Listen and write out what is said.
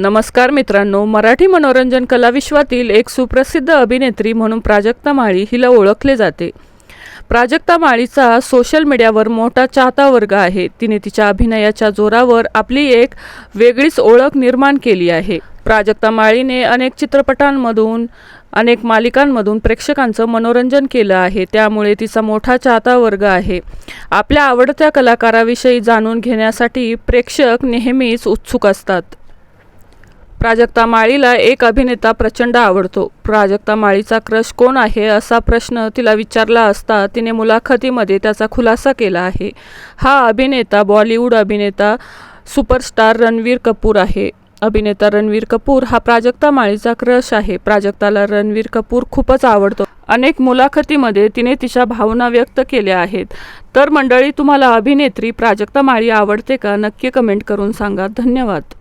नमस्कार मित्रांनो मराठी मनोरंजन कलाविश्वातील एक सुप्रसिद्ध अभिनेत्री म्हणून प्राजक्ता माळी हिला ओळखले जाते. प्राजक्ता माळीचा सोशल मीडियावर मोठा चाहता वर्ग आहे. तिने तिच्या अभिनयाच्या जोरावर आपली एक वेगळीच ओळख निर्माण केली आहे. प्राजक्ता माळीने अनेक चित्रपटांमधून अनेक मालिकांमधून प्रेक्षकांचं मनोरंजन केलं आहे. त्यामुळे तिचा मोठा चाहता वर्ग आहे. आपल्या आवडत्या कलाकाराविषयी जाणून घेण्यासाठी प्रेक्षक नेहमीच उत्सुक असतात. प्राजक्ता माळीला एक अभिनेता प्रचंड आवडतो. प्राजक्ता माळीचा क्रश कोण आहे असा प्रश्न तिला विचारला असता तिने मुलाखतीमध्ये त्याचा खुलासा केला आहे. हा अभिनेता बॉलिवूड अभिनेता सुपरस्टार रणवीर कपूर आहे. अभिनेता रणवीर कपूर हा प्राजक्ता माळीचा क्रश आहे. प्राजक्ताला रणवीर कपूर खूपच आवडतो. अनेक मुलाखतीमध्ये तिने तिच्या भावना व्यक्त केल्या आहेत. तर मंडळी तुम्हाला अभिनेत्री प्राजक्ता माळी आवडते का? नक्की कमेंट करून सांगा. धन्यवाद.